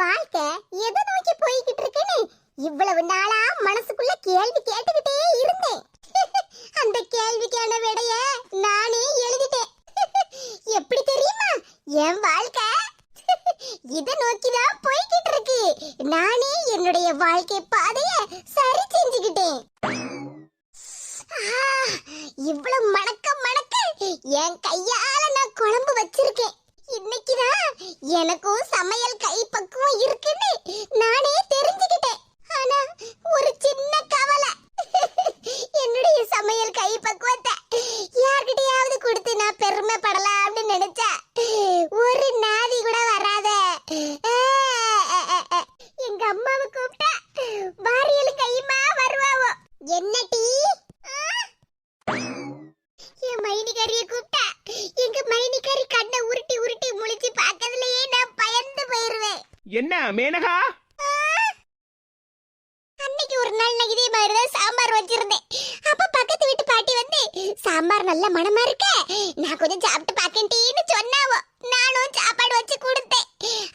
வாழ்க்கை எதை நோக்கி போய்கிட்டு இருக்குன்னு இவ்வளவு நாளா மனசுக்குள்ள கேள்வி கேட்டுக்கிட்டே இருந்தேன். அந்த கேள்விக்கான விடைய நானே எழுதிட்டேன். எப்படி தெரியுமா? என் வாழ்க்கை இதை நோக்கிதான் போய்கிட்டு இருக்கு. நானே என்னுடைய வாழ்க்கை பாதைய சரி செஞ்சுக்கிட்டேன். இவ்வளவு மணக்க மணக்க என் கையால நான் குழம்பு வச்சிருக்கேன். இன்னைக்குதான் எனக்கும் சமையல் கை பக்குவம் இருக்குன்னு நானே தெரிஞ்சுக்கிட்டேன் ஆனா ஒரு சின்ன கவலை என்னுடைய சமையல் கை பக்குவத்தை யார்கிட்டயாவது கொடுத்து நான் பெருமைப்படலாம்னு நினைச்சா ஒரு நாதி கூட வராத எங்க அம்மாவை கூப்பிட்டா வாரியல் கையுமா வருவாவோ என்ன டீ மைனிகாரிய கூப்பிட்டா. எங்க மைனிகாரி கண்ணை உருட்டி உருட்டி முழிச்சு பார்க்கறதுலயே நான் பயந்து போயிருவேன். என்ன மேனகா? அன்னைக்கு ஒரு நாள் நான் இதே மாதிரி தான் சாம்பார் வச்சிருந்தேன். அப்ப பக்கத்து வீட்டு பாட்டி வந்து சாம்பார் நல்ல மணமா இருக்க? நான் கொஞ்சம் சாப்பிட்டு பாக்கேன்டின்னு சொன்னாவோ? நானும் சாப்பாடு வச்சு கொடுத்தேன்.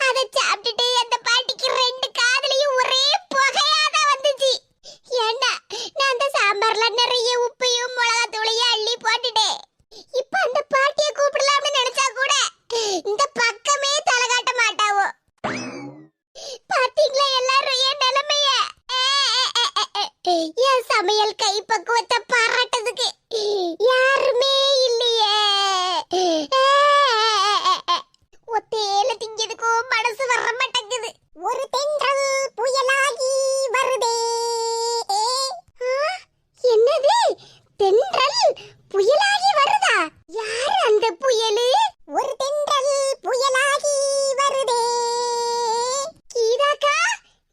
அதை சாப்பிட்டுட்டு அந்த பாட்டிக்கு ரெண்டு காதுலயும் ஒரே புகையாதான் வந்துச்சு ஏண்டா நான் அந்த சாம்பார்ல நிறைய உப்பையும் மிளகாத்தூளையும் அள்ளி போட்டுட்டேன் இப்ப அந்த பாட்டியை கூப்பிடலாம்னு நினைச்சா கூட இந்த பக்கமே தலை காட்ட மாட்டாவோ பாத்தீங்களா எல்லாரும் என் நிலைமைய என் சமையல் கை பக்குவத்தை பாராட்டதுக்கு யாருமே இல்லையே ஒத்தேல திங்கிறதுக்கும் மனசு வர மாட்டேங்குது ஒரு தென்றல் புயலாகி வருதே ஆ, என்னது தென்றல் புயலாகி வருதா யார் அந்த புயலு ஒரு தென்றல் புயலாகி வருதே கீதாக்கா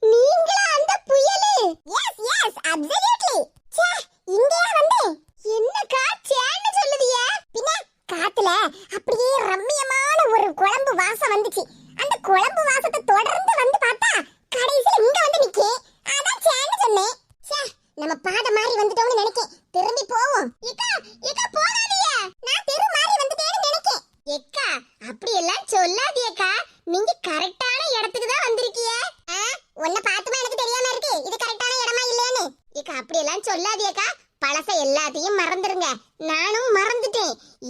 நீங்களா அந்த புயலு எஸ் எஸ் அப்சல்யூட்லி ச்சே இங்கேயா வந்தேன் என்னக்கா சேன்னு சொல்லுதியா பின்ன காத்துல அப்படியே ரம்மியமான ஒரு குழம்பு வாசம் வந்துச்சு. அந்த குழம்பு வாசத்தை தொடர்ந்து வந்து பார்த்தா கடைசியில இங்க வந்து நிக்கே. அதான் சேன்னு சொன்னேன். ச்சே நம்ம பாட மாதிரி வந்துட்டோம்னு நினைக்கேன். திரும்பி போவோம். இக்கா இக்கா போகாதீங்க. நான் தெரு மாதிரி வந்துட்டேன்னு நினைக்கேன். எக்கா அப்படி எல்லாம் சொல்லாதீக்கா நீங்க கரெக்டான இடத்துக்கு தான் வந்திருக்கீங்க உன்னை பார்த்துமா எனக்கு தெரியாம இருக்கு. இது கரெக்டான இடமா இல்லையான்னு. இக்கா அப்படி எல்லாம் சொல்லாதீக்கா பழச எல்லாத்தையும் மறந்துருங்க. நானும்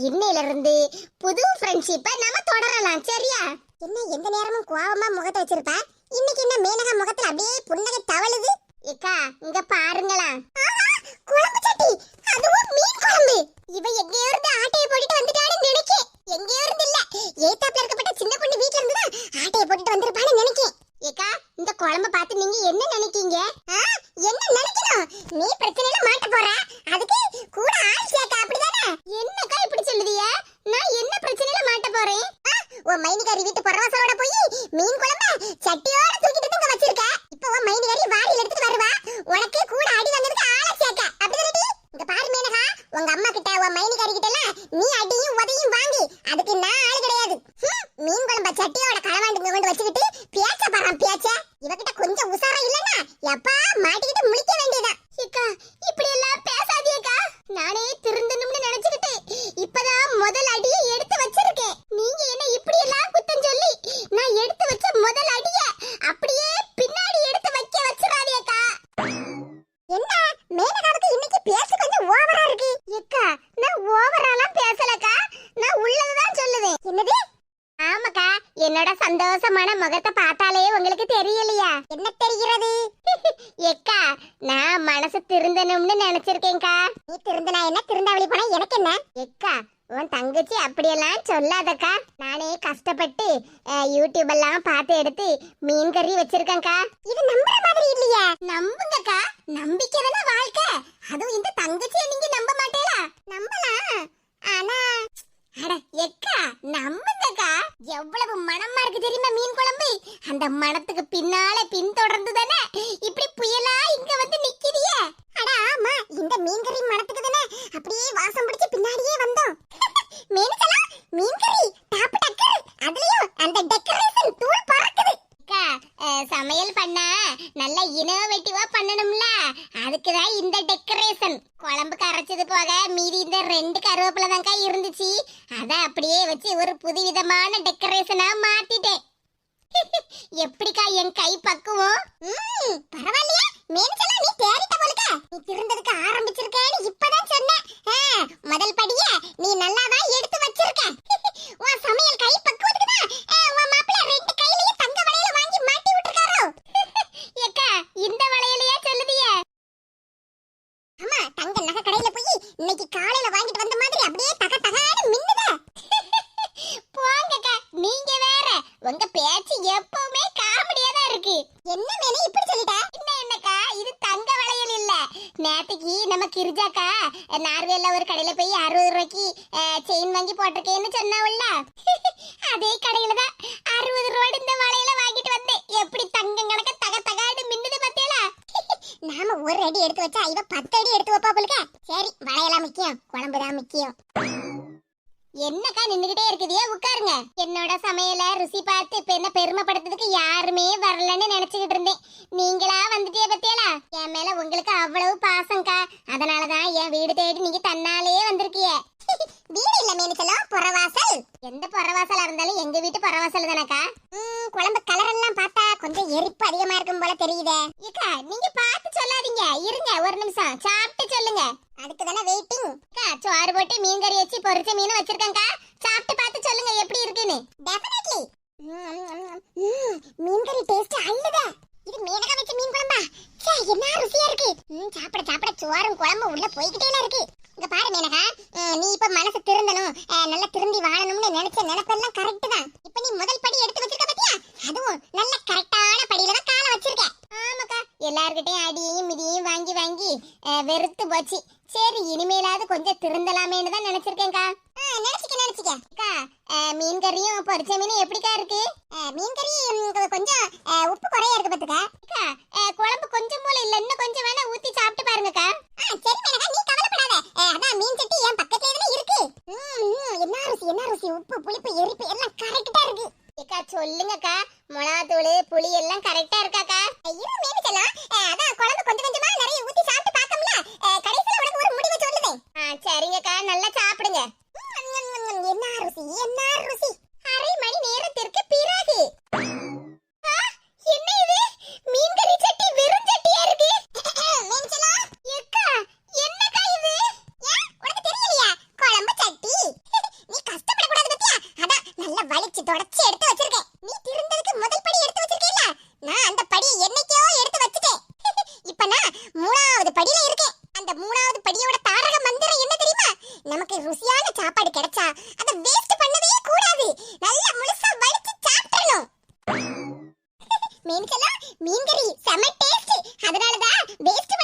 இன்னையில இருந்து புது ஃப்ரெண்ட்ஷிப்பை நாம தொடரலாம் சரியா? என்ன எந்த நேரமும் கோவமா முகத்தை வச்சிருப்ப? இன்னைக்கு என்ன மேனகா முகத்துல அப்படியே புன்னகை தவழுது? இக்கா இங்க பாருங்களா குழம்பு சட்டி. அதுவும் மீன் குழம்பு. இவ எங்கேயோ இருந்து ஆட்டையை போட்டுட்டு வந்துட்டான்னு நினைக்கேன். எங்கேயோ இருந்து இல்ல. ஏத்தாப்ல இருக்கப்பட்ட சின்ன பொண்ணு வீட்ல இருந்து தான் ஆட்டையை போட்டுட்டு வந்திருப்பான்னு நினைக்கேன். ஏக்கா இந்த குழம்பு பார்த்து நீங்க என்ன நினைக்கீங்க? என்ன நினைக்கணும்? நீ பிரச்சனை La paz. என்னோட சந்தோஷமான முகத்தை பார்த்தாலே உங்களுக்கு தெரியலையா? என்ன தெரிகிறது? எக்கா நான் மனசு திருந்தணும்னு நினைச்சிருக்கேன்க்கா. நீ திருந்தனா என்ன? திருந்தாவளி போனா எனக்கு என்ன? எக்கா உன் தங்கச்சி அப்படியெல்லாம் சொல்லாதக்கா. நானே கஷ்டப்பட்டு யூடியூப் எல்லாம் பார்த்து எடுத்து மீன் கறி வச்சிருக்கேன்க்கா. இது நம்புற மாதிரி இல்லையா. நம்புங்கக்கா. நம்பிக்கை தானே வாழ்க்கை. அதுவும் இந்த தங்கச்சியை நீங்க நம்ப மாட்டேலா? நம்பலாம் ஆனா அட எக்கா நம்ப எவ்வளவு மனமா இருக்கு தெரியுமா மீன் குழம்பு? அந்த மணத்துக்கு பின்னால பின்தொடர்ந்து தானே இப்படி புயலா இங்க வந்து நிக்கிறிய? அட ஆமா இந்த மீன் கறி மணத்துக்கு தானே? அப்படியே வாசம் பிடிச்சு பின்னாடியே வந்தோம். மீனுக்கலா மீன் கறி டாப் டக்கர் அதுலயும் அந்த டெக்கரேஷன் தூள் பறக்குது. அக்கா சமையல் பண்ண நல்ல இனோவேட்டிவா பண்ணணும்ல. அதுக்கு தான் இந்த டெக்கரேஷன் குழம்பு கரைச்சது போக மீதி இந்த ரெண்டு கருவேப்பிலை தான்க்கா இருந்துச்சு. அதை அப்படியே வச்சு ஒரு புதுவிதமான டெக்கரேஷனா மாத்திட்டேன். எப்படிக்கா என் கை பக்குவம்? பரவாயில்லையா. பரவாயில்லையே நீ தேடிட்ட போலுக்க. நீ திருந்ததுக்கு ஆரம்பிச்சிருக்கேன்னு இப்பதான் சொன்னேன். முதல் படிய நீ நல்லாதான் எடுத்து வச்சிருக்க. உன் சமையல் கை பக்குவத்துக்கு தான் உன் மாப்பிள்ள ரெண்டு கையிலயும் தங்க வளையல வாங்கி மாட்டி விட்டுருக்காரோ ஏக்கா இந்த வளையலையா சொல்லுதியே ஆமா தங்க நகை கடையில போய் இன்னைக்கு காலையில வாங்கிட்டு வந்த மாதிரி அப்படியே தக தகான்னு மின்னுதா. போங்கக்கா நீங்க வேற. உங்க பேச்சு எப்பவுமே காமெடியா தான் இருக்கு. என்ன மேனே இப்படி சொல்லிட்டா? என்ன என்னக்கா? இது தங்க வளையல் இல்ல. நேத்துக்கு நம்ம கிரிஜாக்கா நார்வேல ஒரு கடையில போய் அறுபது ரூபாய்க்கு செயின் வாங்கி போட்டிருக்கேன்னு சொன்னாவுல்ல. அதே கடையில தான் ஒரு அடி எடுத்து வச்சா இவ பத்து அடி எடுத்து வைப்பா போலுக்க. சரி வளையலாம் முக்கியம். குழம்புதான் முக்கியம். என்னக்கா நின்னுகிட்டே இருக்குதியே உட்காருங்க. என்னோட சமையல ருசி பார்த்து இப்ப என்ன பெருமைப்படுத்துறதுக்கு யாருமே வரலன்னு நினைச்சுக்கிட்டு இருந்தேன். நீங்களா வந்துட்டே பத்தியலா? என் மேல உங்களுக்கு அவ்வளவு பாசம்க்கா. அதனாலதான் என் வீடு தேடி நீங்க தன்னாலேயே வந்திருக்கிய. வீடு இல்ல மேனிச்சலம் புறவாசல். எந்த புற இருந்தாலும் எங்க வீட்டு புறவாசல் தானக்கா குழம்பு கலர் எல்லாம் பார்த்தா கொஞ்சம் எரிப்பு அதிகமா இருக்கும் போல தெரியுதே இக்கா நீங்க பார்த்து சொல்லாதீங்க இருங்க ஒரு நிமிஷம் சாப்பிட்டு சொல்லுங்க அதுக்கு தானே வெயிட்டிங் அக்கா சோறு போட்டு மீன் கறி வச்சு பொரிச்ச மீன் வச்சிருக்கேன்க்கா சாப்பிட்டு பார்த்து சொல்லுங்க எப்படி இருக்குன்னு டெஃபினெட்லி மீன் கறி டேஸ்ட் அள்ளுதே இது மீனக வச்ச மீன் குழம்பா ச்சே என்ன ருசியா இருக்கு ம், சாப்பிட சாப்பிட குழம்பு உள்ள போய்கிட்டே இருக்கு. இங்க பாரு மேனகா நீ இப்ப மனசு திருந்தணும். நல்லா திருந்தி வாழணும்னு நினைச்ச நினைப்பெல்லாம் கரெக்ட் தான். இப்ப நீ முதல் படி எடுத்து வச்சிருக்க பத்தியா? அதுவும் நல்ல கரெக்டான படியில தான் காலை வச்சிருக்க. ஆமாக்கா எல்லார்கிட்டையும் அடியையும் மிதியையும் வாங்கி வாங்கி அஹ், வெறுத்து போச்சு. சரி இனிமேலாவது கொஞ்சம் திருந்தலாமேன்னு தான் நினைச்சிருக்கேன்க்கா. நினைச்சிக்க நினைச்சிக்க. அக்கா மீன் கறியும் பொரிச்ச மீனும் எப்படி இருக்கு அஹ், மீன் கறி ம், கொஞ்சம் அஹ், உப்பு குறைய இருக்கு பாத்துக்க அக்கா அஹ், குழம்பு கொஞ்சம் போல இல்ல இன்னும் கொஞ்சம் வேணா ஊத்தி சாப்பிட்டு பாருங்கக்கா சரி மேனகா நீ கவலைப்படாத அஹ், அதான் மீன் சட்டி என் பக்கத்துல தானே இருக்கு ம், ம், என்ன ருசி என்ன ருசி உப்பு புளிப்பு எரிப்பு எல்லாம் கரெக்டா இருக்கு அக்கா சொல்லுங்கக்கா மிளகாத்தூள் புளி எல்லாம் கரெக்டா இருக்காக்கா ஐயோ மேமிச்சலாம் அதான் குழம்பு கொஞ்சம் கொஞ்சமா நிறைய ஊத்தி சாப்பிட்டு பார்க்கம்ல அஹ், கடைசியில உனக்கு ஒரு முடிவு சொல்லுதேன் சரிங்கக்கா நல்லா சாப்பிடுங்க என்ன ருசி என்ன ருசி அரை மணி நேரத்திற்கு பிறகு ஆ, என்ன இது மீன் கறி சட்டி வெறும் சட்டியா இருக்கு மேமிச்சலா எக்கா என்னக்கா இது ஏன் உனக்கு தெரியலையா குழம்பு சட்டி நீ கஷ்டப்படக்கூடாது பத்தியா அதான் நல்லா வலிச்சு தொடச்சு எடுத்து வச்சிருக்கேன் நீ திருந்ததுக்கு முதல் படி எடுத்து வச்சிருக்கேல்ல நான் அந்த படி என்னைக்கோ எடுத்து வச்சிட்டேன் இப்ப நான் மூணாவது படியில இருக்கேன் அந்த மூணாவது படியோட தாரக மந்திரம் என்ன தெரியுமா நமக்கு ருசியான சாப்பாடு கிடைச்சா அத வேஸ்ட் பண்ணவே கூடாது. நல்லா முழுசா வடிச்சு சாப்பிடணும். மீன்கெல்லாம் மீன் கறி செம டேஸ்ட் அதனால தான் வேஸ்ட்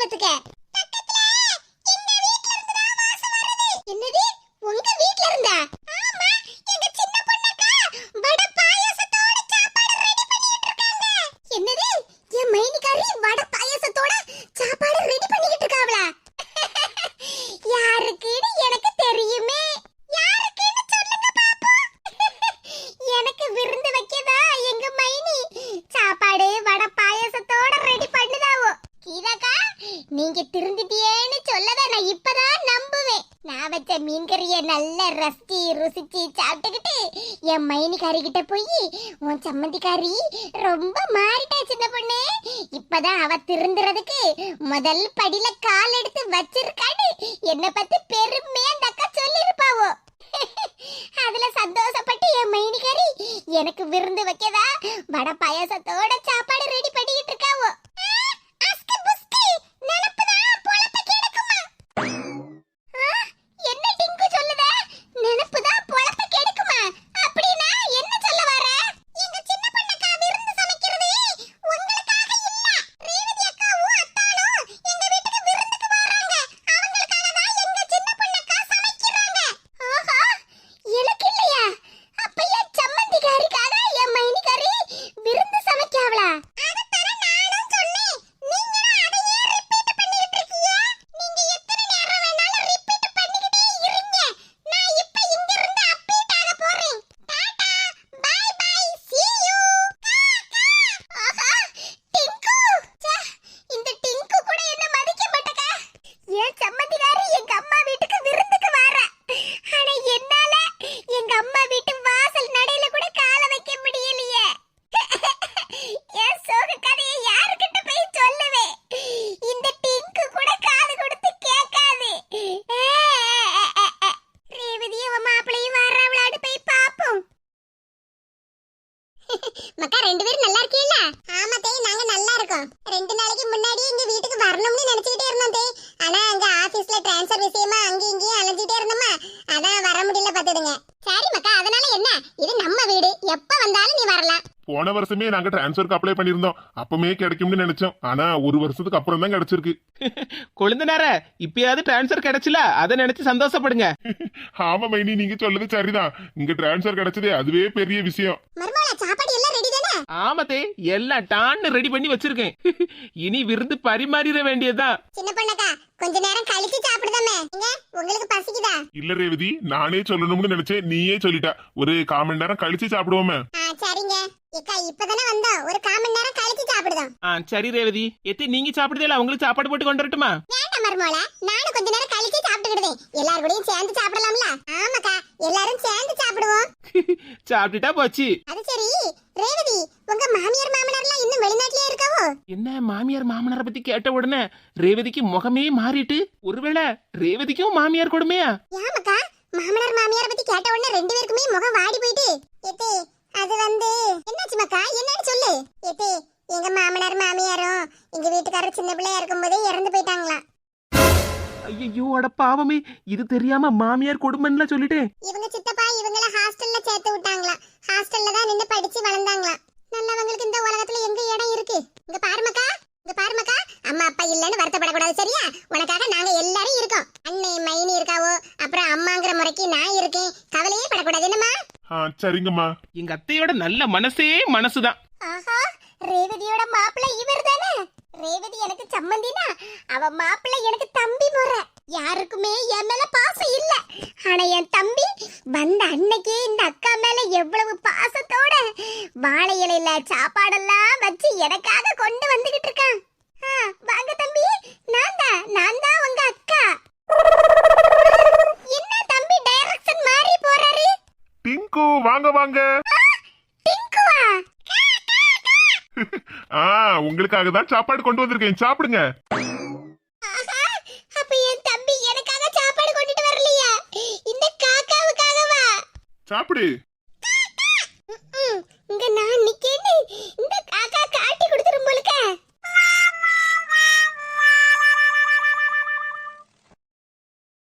பாத்துக்க நீங்க திருந்திட்டியேன்னு சொல்லதான் நான் இப்பதான் நம்புவேன். நான் வச்ச மீன் கறிய நல்லா ரசிச்சு ருசிச்சு சாப்பிட்டுக்கிட்டு என் மைனிக்காரி கிட்ட போய் உன் சம்மந்திக்காரி ரொம்ப மாறிட்டா சின்ன பொண்ணு. இப்பதான் அவ திருந்துறதுக்கு முதல் படியில கால் எடுத்து வச்சிருக்கான்னு என்ன பத்தி பெருமையா அந்த அக்கா சொல்லிருப்பாவோ அதுல சந்தோஷப்பட்டு என் மைனிக்காரி எனக்கு விருந்து வைக்கதா வடை பாயாசத்தோட வருஷமே நாங்க டிரான்ஸ்ஃபருக்கு அப்ளை பண்ணியிருந்தோம். அப்பமே கிடைக்கும்னு நினைச்சோம். ஆனா ஒரு வருஷத்துக்கு அப்புறம் தான் கிடைச்சிருக்கு. கொழுந்தனார இப்பயாவது டிரான்ஸ்ஃபர் கிடைச்சல? அதை நினைச்சு சந்தோஷப்படுங்க. ஆமா மைனி நீங்க சொல்லுது சரிதான். இங்க டிரான்ஸ்ஃபர் கிடைச்சதே அதுவே பெரிய விஷயம். ஆமத்தே எல்லாம் டான்னு ரெடி பண்ணி வச்சிருக்கேன். இனி விருந்து பரிமாறிட வேண்டியதுதான் சின்ன பொண்ணக்கா கொஞ்ச நேரம் கழிச்சு சாப்பிடுதாமே உங்களுக்கு பசிக்குதா? இல்ல ரேவதி நானே சொல்லணும்னு நினைச்சேன் நீயே சொல்லிட்ட. ஒரு கால் மணி நேரம் கழிச்சு சாப்பிடுவோமே. ஆ சரிங்க. ஏக்கா இப்பதானே வந்தோம். ஒரு கால் மணி நேரம் கழிச்சு சாப்பிடுதோம். ஆ சரி ரேவதி. எத்தி நீங்க சாப்பிடுதே அவங்களுக்கு சாப்பாடு போட்டு கொண்டு வரட்டுமா? வேண்டாம் மர்மோல நானும் கொஞ்ச நேரம் கழிச்சு சாப்பிட்டுக்கிடுதேன் எல்லார் கூடயும் சேர்ந்து சாப்பிடலாம்ல. ஆமாக்கா எல்லாரும் சேர்ந்து சாப்பிடுவோம். சாப்பிட்டுட்டா போச்சு. அது சரி. ரேவதி உங்க மாமியார் மாமனார்லாம் இன்னும் வெளிநாட்டிலே இருக்காவோ? என்ன மாமியார் மாமனாரை பத்தி கேட்ட உடனே ரேவதிக்கு முகமே மாறிட்டு ஒருவேளை ரேவதிக்கும் மாமியார் கொடுமையா? ஏமாக்கா மாமனார் மாமியார் பத்தி கேட்ட உடனே ரெண்டு பேருக்குமே முகம் வாடி போயிட்டு ஏத்தே அது வந்து என்னாச்சு மக்கா? என்னன்னு சொல்லு. ஏத்தே எங்க மாமனார் மாமியாரும் எங்க வீட்டுக்காரர் சின்ன பிள்ளையா இருக்கும்போதே இறந்து போயிட்டாங்களாம் ஐயோ அட பாவமே. இது தெரியாம மாமியார் கொடுமைன்னு சொல்லிட்டேன் இவங்க சித்தப்பா இவங்கள ஹாஸ்டல்ல சேர்த்து விட்டாங்களாம். ஹாஸ்டல்ல தான் நின்னு படிச்சு வளர்ந்தாங்களாம். நல்லவங்களுக்கு இந்த உலகத்துல எங்க இடம் இருக்கு? இங்க பாருமக்கா இங்க பாருமக்கா அம்மா அப்பா இல்லன்னு வருத்தப்படக்கூடாது சரியா? உனக்காக நாங்க எல்லாரும் இருக்கோம். அண்ணே மைனி இருக்காவோ? அப்புறம் அம்மாங்கிற முறைக்கு நான் இருக்கேன். கவலையே படக்கூடாது என்னம்மா? சரிங்கம்மா. எங்க அத்தையோட நல்ல மனசே மனசுதான். ஆஹா ரேவதியோட மாப்பிள்ளை இவர் தானே ரேவதி எனக்கு சம்மந்தினா அவ மாப்பிள்ளை எனக்கு தம்பி முறை. யாருக்குமே என் மேல பாசம் இல்ல. ஆனா என் தம்பி வந்த அன்னைக்கே இந்த அக்கா மேல எவ்வளவு பாசத்தோட வாழை இலையில சாப்பாடெல்லாம் வச்சு எனக்காக கொண்டு வந்துகிட்டு இருக்கான். ஆ, வாங்க தம்பி. நான் தான் நான் தான் உங்க அக்கா. என்ன தம்பி டைரக்ஷன் மாறி போறாரு? டிங்கு வாங்க வாங்க. டிங்குவா? ஆ உங்களுக்காக தான் சாப்பாடு கொண்டு வந்திருக்கேன். சாப்பிடுங்க ஆஹா, அப்ப என் தம்பி எனக்காக சாப்பாடு கொண்டுட்டு வரலையா இந்த காக்காவுக்காகவா சாப்பிடு